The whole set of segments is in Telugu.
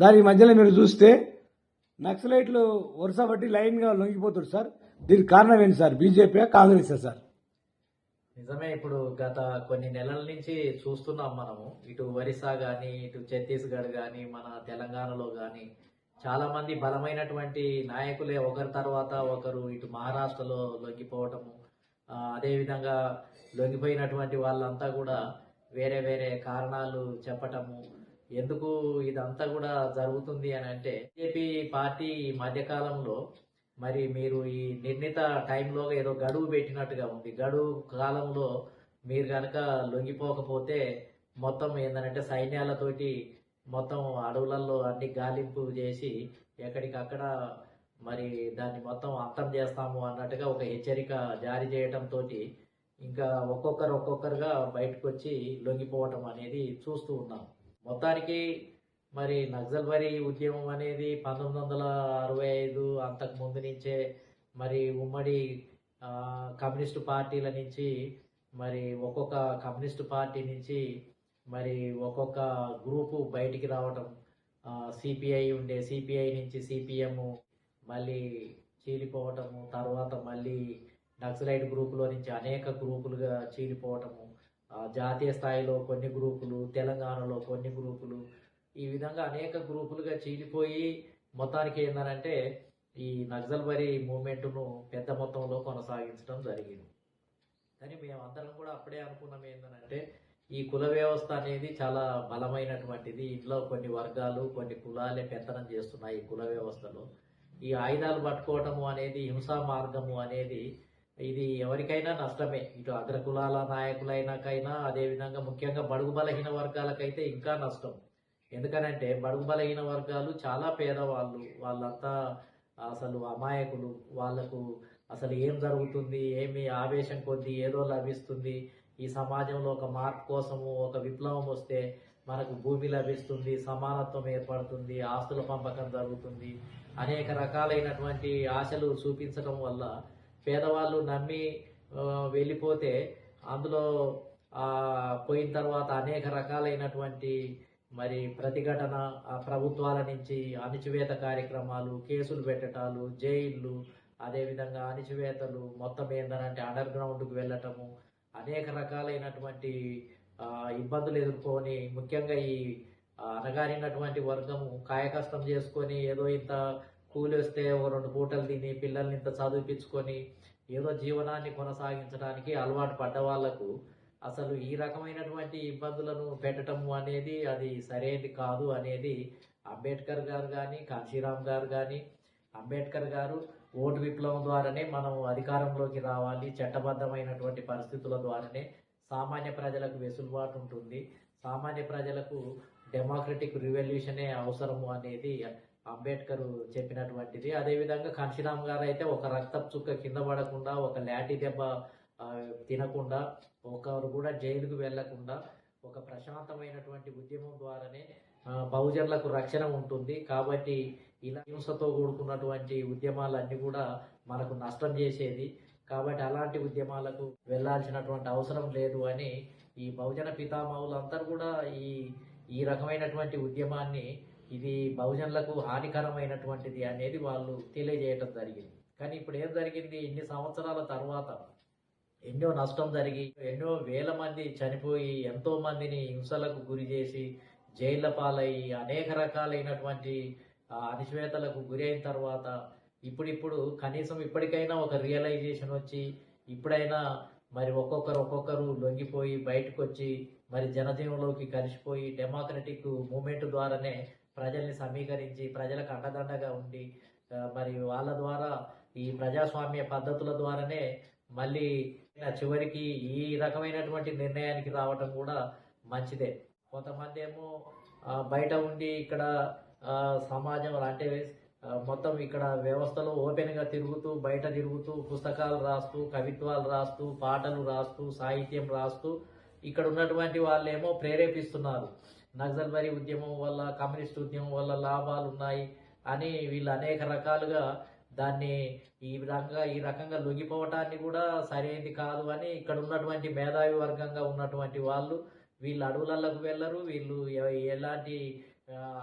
సార్ ఈ మధ్యలో మీరు చూస్తే నక్సలైట్లు వరుస బట్టి లైన్గా లొంగిపోతారు సార్. దీనికి కారణం ఏంటి సార్? BJP Congress sir? నిజమే ఇప్పుడు గత కొన్ని నెలల నుంచి చూస్తున్నాం మనము. ఇటు ఒరిస్సా కానీ ఇటు ఛత్తీస్గఢ్ కానీ మన తెలంగాణలో కానీ చాలా మంది బలమైనటువంటి నాయకులే. ఒకరి తర్వాత ఒకరు ఇటు మహారాష్ట్రలో లొంగిపోవటము అదేవిధంగా లొంగిపోయినటువంటి వాళ్ళంతా కూడా వేరే వేరే కారణాలు చెప్పటము ఎందుకు ఇదంతా కూడా జరుగుతుంది అని అంటే బీజేపీ పార్టీ ఈ మధ్యకాలంలో మరి మీరు ఈ నిర్ణీత టైంలో ఏదో గడువు పెట్టినట్టుగా ఉంది. గడువు కాలంలో మీరు కనుక లొంగిపోకపోతే మొత్తం ఏంటంటే సైన్యాలతోటి మొత్తం అడవులలో అన్ని గాలింపు చేసి ఎక్కడికక్కడ మరి దాన్ని మొత్తం అంతం చేస్తాము అన్నట్టుగా ఒక హెచ్చరిక జారీ చేయటంతో ఇంకా ఒక్కొక్కరు ఒక్కొక్కరుగా బయటకు వచ్చి లొంగిపోవటం అనేది చూస్తూ ఉన్నాం. మొత్తానికి మరి నక్సల్బరీ ఉద్యమం అనేది పంతొమ్మిది వందల అరవై ఐదు అంతకు ముందు నుంచే మరి ఉమ్మడి కమ్యూనిస్టు పార్టీల నుంచి మరి ఒక్కొక్క కమ్యూనిస్టు పార్టీ నుంచి మరి ఒక్కొక్క గ్రూపు బయటికి రావటం సిపిఐ ఉండే సిపిఐ నుంచి సిపిఎం మళ్ళీ చీలిపోవటము తర్వాత మళ్ళీ నక్సలైట్ గ్రూపులో నుంచి అనేక గ్రూపులుగా చీలిపోవటము జాతీయ స్థాయిలో కొన్ని గ్రూపులు తెలంగాణలో కొన్ని గ్రూపులు ఈ విధంగా అనేక గ్రూపులుగా చీలిపోయి మొత్తానికి ఏంటంటే ఈ నక్సల్ బరీ మూమెంట్ను పెద్ద మొత్తంలో కొనసాగించడం జరిగింది. కానీ మేమందరం కూడా అప్పుడే అనుకున్నాం ఏంటంటే ఈ కుల వ్యవస్థ అనేది చాలా బలమైనటువంటిది. ఇంట్లో కొన్ని వర్గాలు కొన్ని కులాలే పెత్తనం చేస్తున్నాయి ఈ కుల వ్యవస్థలో. ఈ ఆయుధాలు పట్టుకోవటము అనేది హింసా మార్గము అనేది ఇది ఎవరికైనా నష్టమే. ఇటు అగ్రకులాల నాయకులైనాకైనా అదేవిధంగా ముఖ్యంగా బడుగు బలహీన వర్గాలకైతే ఇంకా నష్టం. ఎందుకనంటే బడుగు బలహీన వర్గాలు చాలా పేదవాళ్ళు. వాళ్ళంతా అసలు అమాయకులు. వాళ్ళకు అసలు ఏం జరుగుతుంది ఏమి ఆవేశం కొద్దీ ఏదో లభిస్తుంది. ఈ సమాజంలో ఒక మార్పు కోసము ఒక విప్లవం వస్తే మనకు భూమి లభిస్తుంది సమానత్వం ఏర్పడుతుంది ఆస్తుల పంపకం జరుగుతుంది. అనేక రకాలైనటువంటి ఆశలు చూపించడం వల్ల పేదవాళ్ళు నమ్మి వెళ్ళిపోతే అందులో పోయిన తర్వాత అనేక రకాలైనటువంటి మరి ప్రతిఘటన ప్రభుత్వాల నుంచి అణిచివేత కార్యక్రమాలు కేసులు పెట్టటాలు జైళ్ళు అదేవిధంగా అణిచివేతలు మొత్తం ఏంటంటే అండర్ గ్రౌండ్కు వెళ్ళటము అనేక రకాలైనటువంటి ఇబ్బందులు ఎదుర్కొని ముఖ్యంగా ఈ అనగారినటువంటి వర్గము కాయకష్టం చేసుకొని ఏదో ఇంత కూలి వస్తే రెండు పూటలు తిని పిల్లల్ని ఇంత చదివిపించుకొని ఏదో జీవనాన్ని కొనసాగించడానికి అలవాటు పడ్డ వాళ్ళకు అసలు ఈ రకమైనటువంటి ఇబ్బందులను పెట్టడం అనేది అది సరైనది కాదు అనేది అంబేద్కర్ గారు కానీ కాంశీరామ్ గారు కానీ అంబేద్కర్ గారు ఓటు విప్లవం ద్వారానే మనం అధికారంలోకి రావాలి చట్టబద్ధమైనటువంటి పరిస్థితుల ద్వారానే సామాన్య ప్రజలకు వెసులుబాటు ఉంటుంది. సామాన్య ప్రజలకు డెమోక్రటిక్ రివల్యూషనే అవసరము అనేది అంబేద్కర్ చెప్పినటువంటిది. అదేవిధంగా కాంశీరామ్ గారు అయితే ఒక రక్తపు చుక్క కింద పడకుండా ఒక లాటి దెబ్బ తినకుండా ఒకరు కూడా జైలుకు వెళ్ళకుండా ఒక ప్రశాంతమైనటువంటి ఉద్యమం ద్వారానే బహుజనులకు రక్షణ ఉంటుంది. కాబట్టి ఇలా హింసతో కూడుకున్నటువంటి ఉద్యమాలన్నీ కూడా మనకు నష్టం చేసేది. కాబట్టి అలాంటి ఉద్యమాలకు వెళ్ళాల్సినటువంటి అవసరం లేదు అని ఈ బహుజన పితామహులందరూ కూడా ఈ ఈ రకమైనటువంటి ఉద్యమాన్ని ఇది బహుజనులకు హానికరమైనటువంటిది అనేది వాళ్ళు తెలియజేయటం జరిగింది. కానీ ఇప్పుడు ఏం జరిగింది? ఇన్ని సంవత్సరాల తర్వాత ఎన్నో నష్టం జరిగి ఎన్నో వేల మంది చనిపోయి ఎంతో మందిని హింసలకు గురి చేసి జైళ్ళ పాలయ్యి అనేక రకాలైనటువంటి అణిశ్వేతలకు గురైన గురి అయిన తర్వాత ఇప్పుడిప్పుడు కనీసం ఇప్పటికైనా ఒక రియలైజేషన్ వచ్చి ఇప్పుడైనా మరి ఒక్కొక్కరు ఒక్కొక్కరు లొంగిపోయి బయటకు వచ్చి మరి జనజీవంలోకి కలిసిపోయి డెమోక్రటిక్ మూమెంట్ ద్వారానే ప్రజల్ని సమీకరించి ప్రజలకు అండదండగా ఉండి మరి వాళ్ళ ద్వారా ఈ ప్రజాస్వామ్య పద్ధతుల ద్వారానే మళ్ళీ చివరికి ఈ రకమైనటువంటి నిర్ణయానికి రావటం కూడా మంచిదే. కొంతమంది ఏమో బయట ఉండి ఇక్కడ సమాజం అంటే మొత్తం ఇక్కడ వ్యవస్థలో ఓపెన్గా తిరుగుతూ బయట తిరుగుతూ పుస్తకాలు రాస్తూ కవిత్వాలు రాస్తూ పాటలు రాస్తూ సాహిత్యం రాస్తూ ఇక్కడ ఉన్నటువంటి వాళ్ళేమో ప్రేరేపిస్తున్నారు. నక్సల్బరీ ఉద్యమం వల్ల కమ్యూనిస్ట్ ఉద్యమం వల్ల లాభాలు ఉన్నాయి అని వీళ్ళు అనేక రకాలుగా దాన్ని ఈ రకంగా ఈ రకంగా లొంగిపోవటాన్ని కూడా సరైనది కాదు అని ఇక్కడ ఉన్నటువంటి మేధావి వర్గంగా ఉన్నటువంటి వాళ్ళు వీళ్ళు అడవులలోకి వెళ్ళరు వీళ్ళు ఎలాంటి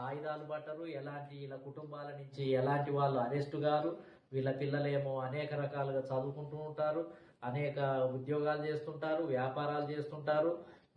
ఆయుధాలు పట్టరు ఎలాంటి వీళ్ళ కుటుంబాల నుంచి ఎలాంటి వాళ్ళు అరెస్ట్ గారు వీళ్ళ పిల్లలేమో అనేక రకాలుగా చదువుకుంటూ ఉంటారు అనేక ఉద్యోగాలు చేస్తుంటారు వ్యాపారాలు చేస్తుంటారు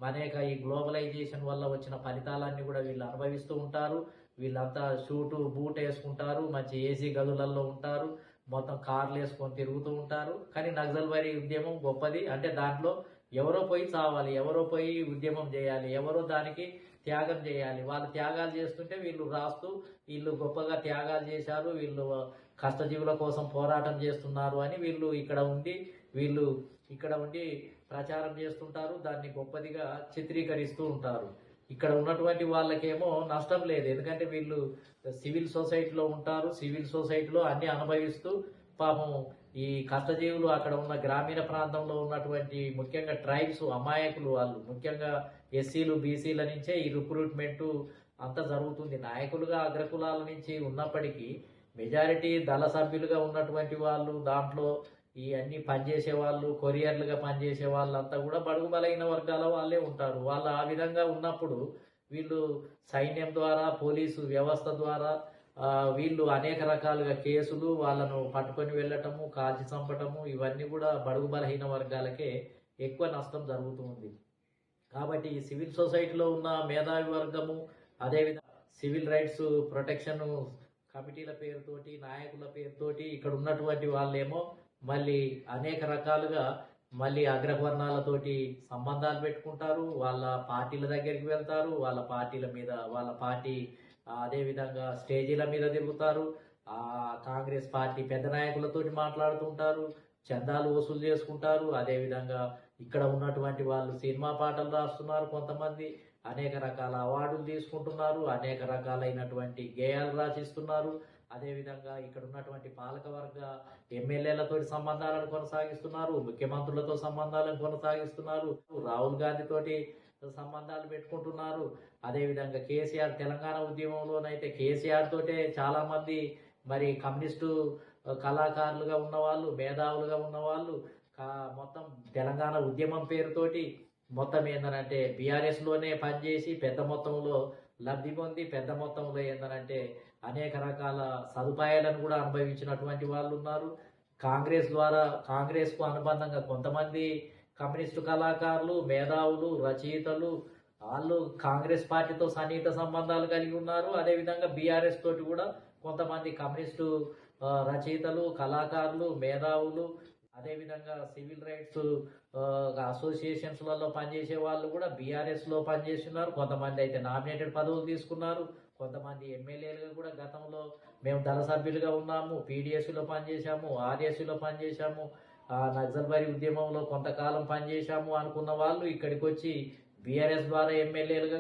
అనేక ఈ గ్లోబలైజేషన్ వల్ల వచ్చిన ఫలితాలన్నీ కూడా వీళ్ళు అనుభవిస్తూ ఉంటారు. వీళ్ళంతా షూటు బూట్ వేసుకుంటారు మంచి ఏసీ గదులలో ఉంటారు మొత్తం కార్లు వేసుకొని తిరుగుతూ ఉంటారు. కానీ నక్సల్బరీ ఉద్యమం గొప్పది. అంటే దాంట్లో ఎవరో పోయి చావాలి ఎవరో పోయి ఉద్యమం చేయాలి ఎవరో దానికి త్యాగం చేయాలి. వాళ్ళు త్యాగాలు చేస్తుంటే వీళ్ళు రాస్తూ వీళ్ళు గొప్పగా త్యాగాలు చేశారు వీళ్ళు కష్టజీవుల కోసం పోరాటం చేస్తున్నారు అని వీళ్ళు ఇక్కడ ఉండి వీళ్ళు ఇక్కడ ఉండి ప్రచారం చేస్తుంటారు దాన్ని గొప్పదిగా చిత్రీకరిస్తూ ఉంటారు. ఇక్కడ ఉన్నటువంటి వాళ్ళకేమో నష్టం లేదు. ఎందుకంటే వీళ్ళు సివిల్ సొసైటీలో ఉంటారు. సివిల్ సొసైటీలో అన్ని అనుభవిస్తూ పాపం ఈ కష్టజీవులు అక్కడ ఉన్న గ్రామీణ ప్రాంతంలో ఉన్నటువంటి ముఖ్యంగా ట్రైబ్స్ అమాయకులు వాళ్ళు. ముఖ్యంగా ఎస్సీలు బీసీల నుంచే ఈ రిక్రూట్మెంట్ అంతా జరుగుతుంది. నాయకులుగా అగ్రకులాల నుంచి ఉన్నప్పటికీ మెజారిటీ దళ సభ్యులుగా ఉన్నటువంటి వాళ్ళు దాంట్లో ఈ అన్ని పనిచేసే వాళ్ళు కొరియర్లుగా పనిచేసే వాళ్ళంతా కూడా బడుగు బలైన వర్గాల వాళ్ళే ఉంటారు. వాళ్ళు ఆ విధంగా ఉన్నప్పుడు వీళ్ళు సైన్యం ద్వారా పోలీసు వ్యవస్థ ద్వారా వీళ్ళు అనేక రకాలుగా కేసులు వాళ్ళను పట్టుకొని వెళ్ళటము కాల్చి చంపటము ఇవన్నీ కూడా బడుగు బలహీన వర్గాలకే ఎక్కువ నష్టం జరుగుతుంది కాబట్టి సివిల్ సొసైటీలో ఉన్న మేధావి వర్గము అదేవిధంగా సివిల్ రైట్స్ ప్రొటెక్షన్ కమిటీల పేరుతోటి నాయకుల పేరుతోటి ఇక్కడ ఉన్నటువంటి వాళ్ళేమో మళ్ళీ అనేక రకాలుగా మళ్ళీ అగ్రవర్ణాలతోటి సంబంధాలు పెట్టుకుంటారు. వాళ్ళ పార్టీల దగ్గరికి వెళ్తారు. వాళ్ళ పార్టీల మీద వాళ్ళ పార్టీ అదేవిధంగా స్టేజీల మీద తిరుగుతారు. ఆ కాంగ్రెస్ పార్టీ పెద్ద నాయకులతోటి మాట్లాడుతుంటారు. చందాలు వసూలు చేసుకుంటారు. అదేవిధంగా ఇక్కడ ఉన్నటువంటి వాళ్ళు సినిమా పాటలు రాస్తున్నారు కొంతమంది. అనేక రకాల అవార్డులు తీసుకుంటున్నారు అనేక రకాలైనటువంటి గేయాలు రాసిస్తున్నారు. అదేవిధంగా ఇక్కడ ఉన్నటువంటి పాలకవర్గ ఎమ్మెల్యేలతో సంబంధాలను కొనసాగిస్తున్నారు ముఖ్యమంత్రులతో సంబంధాలను కొనసాగిస్తున్నారు రాహుల్ గాంధీతోటి సంబంధాలు పెట్టుకుంటున్నారు. అదేవిధంగా కేసీఆర్ తెలంగాణ ఉద్యమంలోనైతే కేసీఆర్ తోటే చాలా మంది మరి కమ్యూనిస్టు కళాకారులుగా ఉన్నవాళ్ళు మేధావులుగా ఉన్నవాళ్ళు. మొత్తం తెలంగాణ ఉద్యమం పేరుతోటి మొత్తం ఏందనంటే బీఆర్ఎస్లోనే పనిచేసి పెద్ద మొత్తంలో లబ్ధి పొంది పెద్ద మొత్తంలో ఏందనంటే అనేక రకాల సదుపాయాలను కూడా అనుభవించినటువంటి వాళ్ళు ఉన్నారు. కాంగ్రెస్ ద్వారా కాంగ్రెస్కు అనుబంధంగా కొంతమంది కమ్యూనిస్టు కళాకారులు మేధావులు రచయితలు వాళ్ళు కాంగ్రెస్ పార్టీతో సన్నిహిత సంబంధాలు కలిగి ఉన్నారు. అదేవిధంగా బీఆర్ఎస్ తోటి కూడా కొంతమంది కమ్యూనిస్టు రచయితలు కళాకారులు మేధావులు అదేవిధంగా సివిల్ రైట్స్ అసోసియేషన్స్లలో పనిచేసే వాళ్ళు కూడా బీఆర్ఎస్లో పనిచేస్తున్నారు. కొంతమంది అయితే నామినేటెడ్ పదవులు తీసుకున్నారు. కొంతమంది ఎమ్మెల్యేలుగా కూడా గతంలో మేము దళ సభ్యులుగా ఉన్నాము. పీడిఎస్లో పనిచేశాము. ఆర్ఎస్లో పనిచేశాము. నక్సల్బారి ఉద్యమంలో కొంతకాలం పనిచేశాము అనుకున్న వాళ్ళు ఇక్కడికి వచ్చి బీఆర్ఎస్ ద్వారా ఎమ్మెల్యేలుగా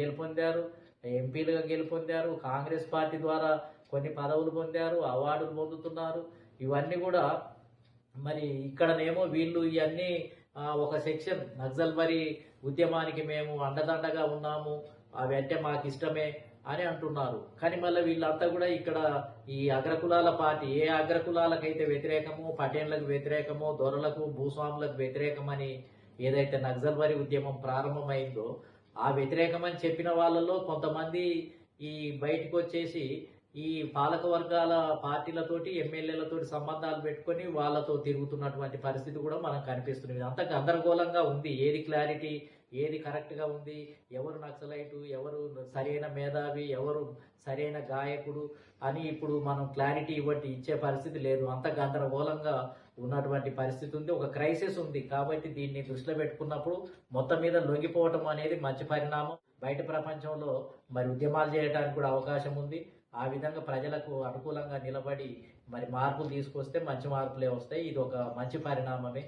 గెలుపొందారు. ఎంపీలుగా గెలుపొందారు. కాంగ్రెస్ పార్టీ ద్వారా కొన్ని పదవులు పొందారు. అవార్డులు పొందుతున్నారు. ఇవన్నీ కూడా మరి ఇక్కడనేమో వీళ్ళు ఇవన్నీ ఒక సెక్షన్. నక్సల్బరీ ఉద్యమానికి మేము అండదండగా ఉన్నాము. అవి అంటే మాకు ఇష్టమే అని అంటున్నారు. కానీ మళ్ళీ వీళ్ళంతా కూడా ఇక్కడ ఈ అగ్రకులాల పార్టీ ఏ అగ్రకులాలకైతే వ్యతిరేకమో పటేన్లకు వ్యతిరేకమో దొరలకు భూస్వాములకు వ్యతిరేకమని ఏదైతే నక్సల్బరీ ఉద్యమం ప్రారంభమైందో ఆ వ్యతిరేకమని చెప్పిన వాళ్ళలో కొంతమంది ఈ బయటకు వచ్చేసి ఈ పాలక వర్గాల పార్టీలతోటి ఎమ్మెల్యేలతోటి సంబంధాలు పెట్టుకొని వాళ్ళతో తిరుగుతున్నటువంటి పరిస్థితి కూడా మనకు కనిపిస్తుంది. అంత గందరగోళంగా ఉంది. ఏది క్లారిటీ ఏది కరెక్ట్గా ఉంది? ఎవరు నక్సలైటు ఎవరు సరైన మేధావి ఎవరు సరైన గాయకుడు అని ఇప్పుడు మనం క్లారిటీ ఇవ్వటి ఇచ్చే పరిస్థితి లేదు. అంత గందరగోళంగా ఉన్నటువంటి పరిస్థితి ఉంది. ఒక క్రైసిస్ ఉంది. కాబట్టి దీన్ని దృష్టిలో పెట్టుకున్నప్పుడు మొత్తం మీద లొంగిపోవటం అనేది మంచి పరిణామం. బయట ప్రపంచంలో మరి ఉద్యమాలు చేయడానికి కూడా అవకాశం ఉంది. ఆ విధంగా ప్రజలకు అనుకూలంగా నిలబడి మరి మార్పులు తీసుకొస్తే మంచి మార్పులే వస్తాయి. ఇది ఒక మంచి పరిణామమే.